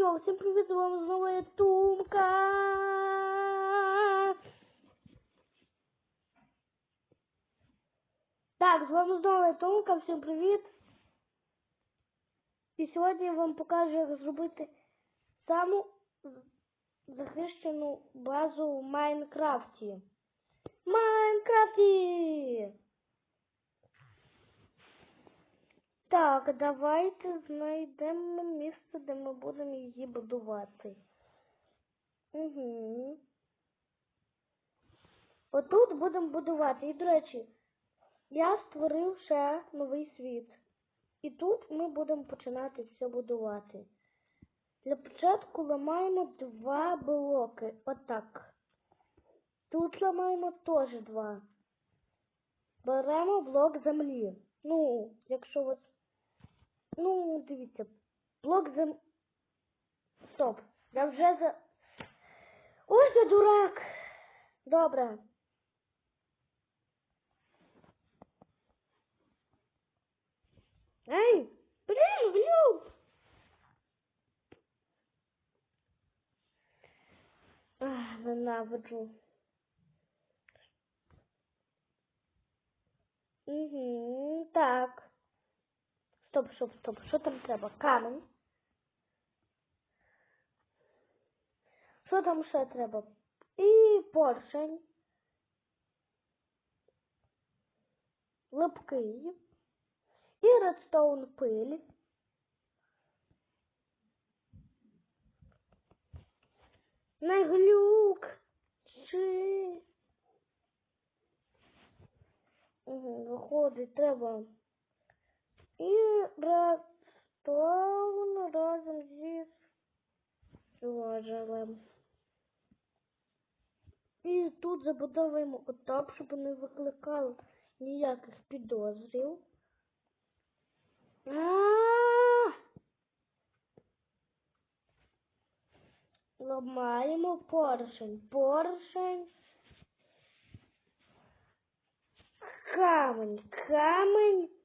Йо-йо, всім привіт, з вами знову я Тумка. Так, з вами знову я Тумка, всім привіт. І сьогодні я вам покажу, як зробити саму захищену базу в Майнкрафті. Майнкрафті! Так, давайте знайдемо місце, де ми будемо її будувати. Угу. Отут будемо будувати. І, до речі, я створив ще новий світ. І тут ми будемо починати все будувати. Для початку ламаємо два блоки. Отак. Тут ламаємо теж два. Беремо блок землі. Ну, якщо от Ну, дивіться, блок зем... Стоп. Я вже за. Ой, я дурак. Добре. Ей! Блін, глюк! Ах, ненавиджу. Угу, так. Стоп, стоп, стоп. Що там треба? Камінь. Що там ще треба? І поршень. Липкий. І редстоун пиль. Не глюк. Чи. Угу, виходить, треба. І редстоун разом зі сложилем. І тут забудовуємо отак, щоб не викликало ніяких підозрів. А-а-а! Ламаємо поршень. Поршень. Камень. Камень.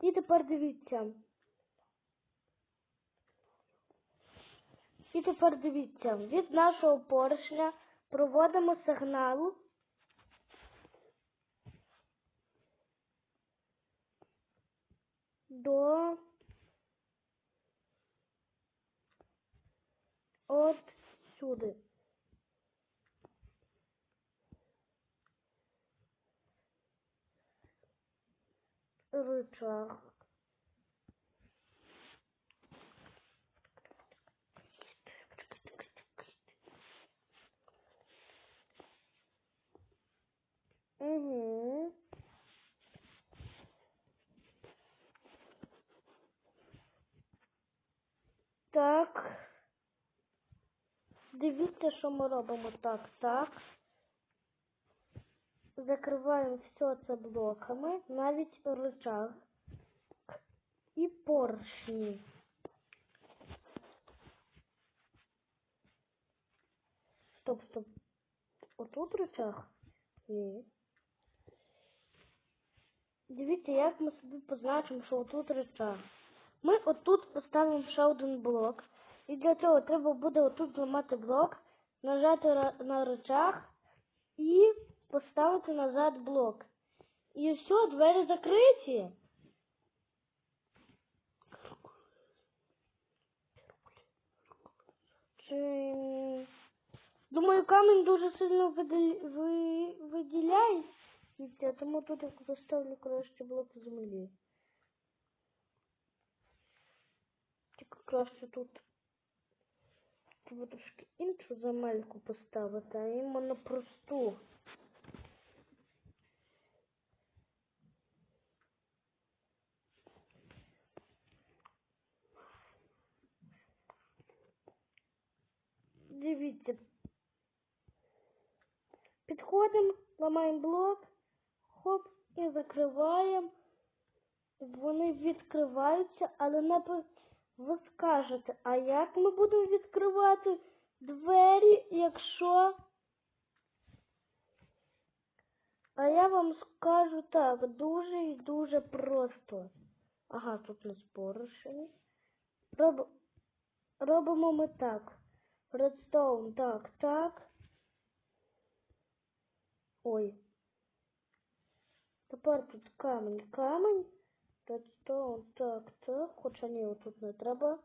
І тепер дивіться. І тепер дивіться, від нашого поршня проводимо сигнал. До от сюди. Рычаг. Угу. Так. Дивіться, що ми робимо. Так, так. Закриваємо все це блоками, навіть рычаг і поршні. Стоп, стоп. Отут рычаг? Ні. Дивіться, як ми собі позначимо, що отут рычаг. Ми отут поставимо ще один блок. І для цього треба буде отут зламати блок, нажати на рычаг і поставити назад блок. І все, двері закриті. Чи... Думаю, камінь дуже сильно виділяється, тому тут я поставлю краще блок землі. Тільки краще тут треба трошки іншу земельку поставити, а іменно просту. Дивіться. Підходимо, ламаємо блок, хоп, і закриваємо. Вони відкриваються, але не ви скажете, а як ми будемо відкривати двері, якщо... А я вам скажу так, дуже і дуже просто. Ага, тут у нас порушення. Роб... робимо ми так. Редстоун, так, так. Ой. Тепер тут камінь. Редстоун, так, так. Хоча ні, отут не треба.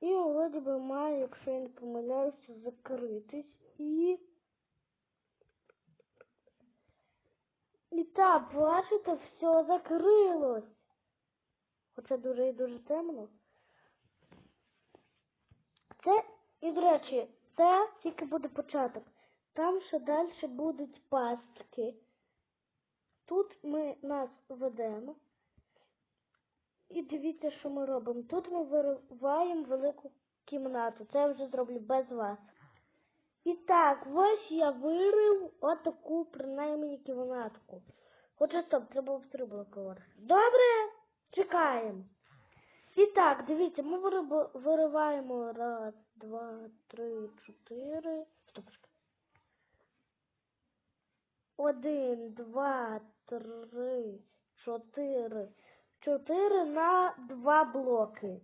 І вроді би має, якщо я не помиляюся, закритись. І. І так, бачите, все закрилось. Хоча дуже і дуже темно. Це, і, до речі, це тільки буде початок. Там ще далі будуть пастки. Тут ми нас ведемо. І дивіться, що ми робимо. Тут ми вириваємо велику кімнату. Це я вже зроблю без вас. І так, ось я вирив отаку принаймні кімнатку. Хоча стоп, треба в три блоки. Добре, чекаємо. І так, дивіться, ми вириваємо раз, два, три, чотири. Стоп. Один, два, три, чотири. Чотири на два блоки.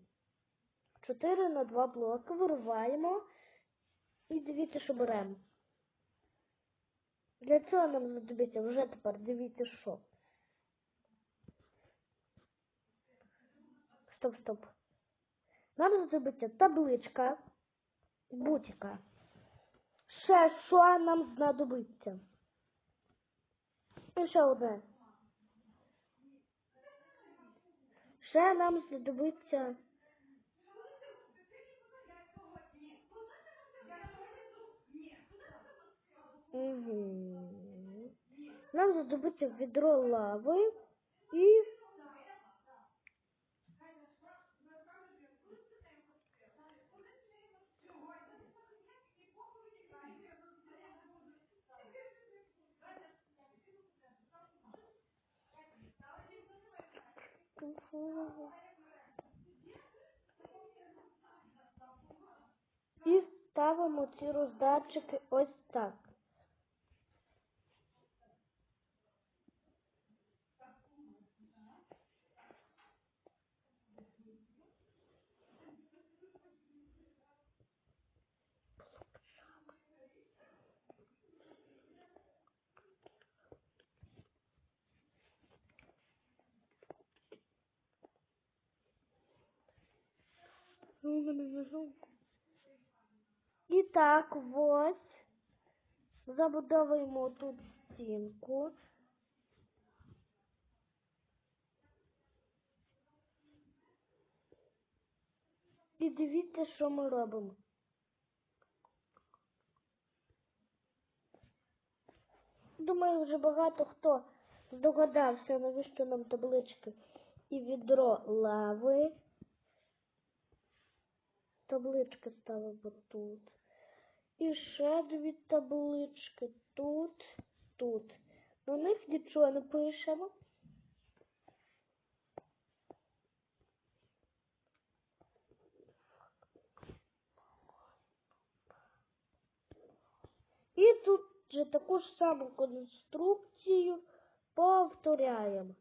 Чотири на два блоки вириваємо. І дивіться, що беремо. Для цього нам знадобиться вже тепер дивіться що. Стоп, стоп. Нам знадобиться табличка, будь-яка. Ще що нам знадобиться? І ще одне. Ще нам знадобиться. Угу. Нам знадобиться відро лави і. І ставимо ці роздатчики ось так. І так, ось забудовуємо тут стінку. І дивіться, що ми робимо. Думаю, вже багато хто здогадався, навіщо нам таблички і відро лави. Таблички ставимо тут. І ще дві таблички тут, тут. На них нічого не пишемо. І тут же таку ж саму конструкцію повторяємо.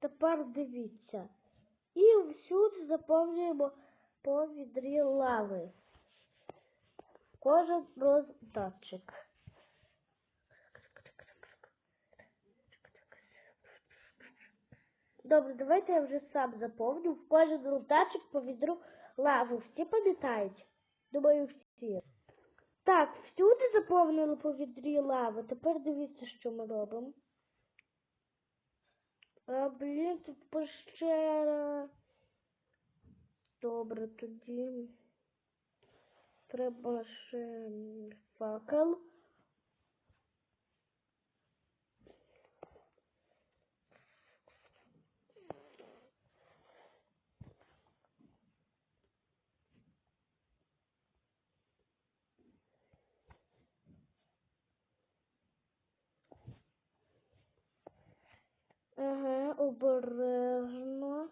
Тепер дивіться. І всюди заповнюємо по відрі лави. Кожен роздатчик. Добре, давайте я вже сам заповню. В кожен роздатчик по відру лаву. Всі пам'ятають? Думаю, всі. Так, всюди заповнили по відрі лави. Тепер дивіться, що ми робимо. А, блін, тут пещера. Добре, тоді треба ще факел. Ага, обережно.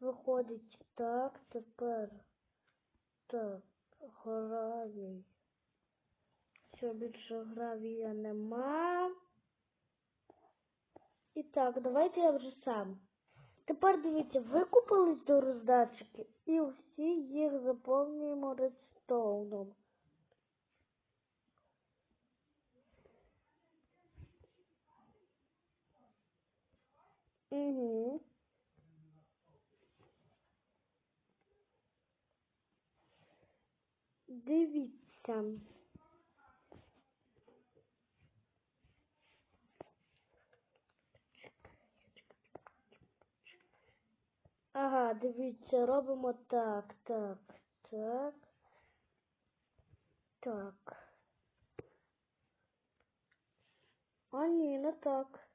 Виходить так, тепер так, гора Все, більше гравія нема. І так, давайте я вже сам. Тепер дивіться, викупились до роздатчиків і всі їх заповнюємо редстоуном. Угу. Дивіться. Ага, дивіться, робимо так, так, так. Так. А ні, не так.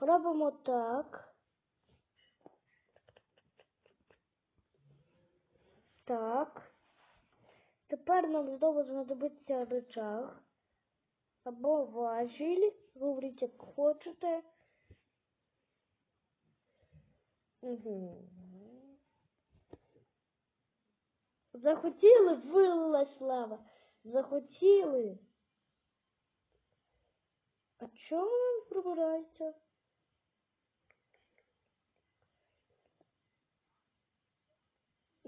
Робимо так. Так. Тепер нам знову знадобиться рычаг або важіль. Говоріть, як хочете. Угу. Захотіли, вилилась лава. Захотіли. А чому він прибирається?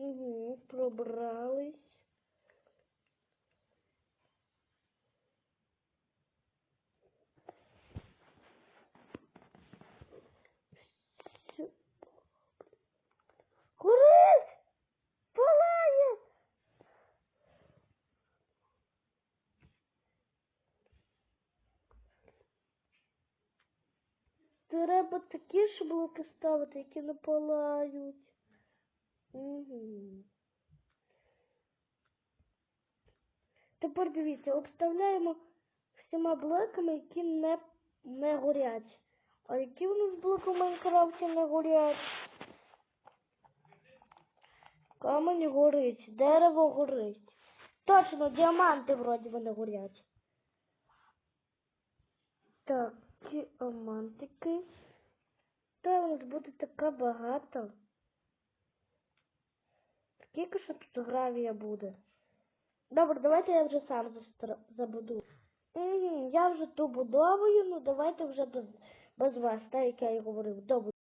Угу, пробрались. Треба такі ж блоки ставити, які не палають. Угу. Тепер дивіться, обставляємо всіма блоками, які не, не горять. А які у нас блоки в Майнкрафті не горять? Камінь горить, дерево горить. Точно, діаманти вроді вони горять. Так, діамантики. Та у нас буде така багато. Скільки ще тут гравія буде? Добре, давайте я вже сам забуду. Я вже ту будовую, ну давайте вже без, вас, так як я і говорив, добу.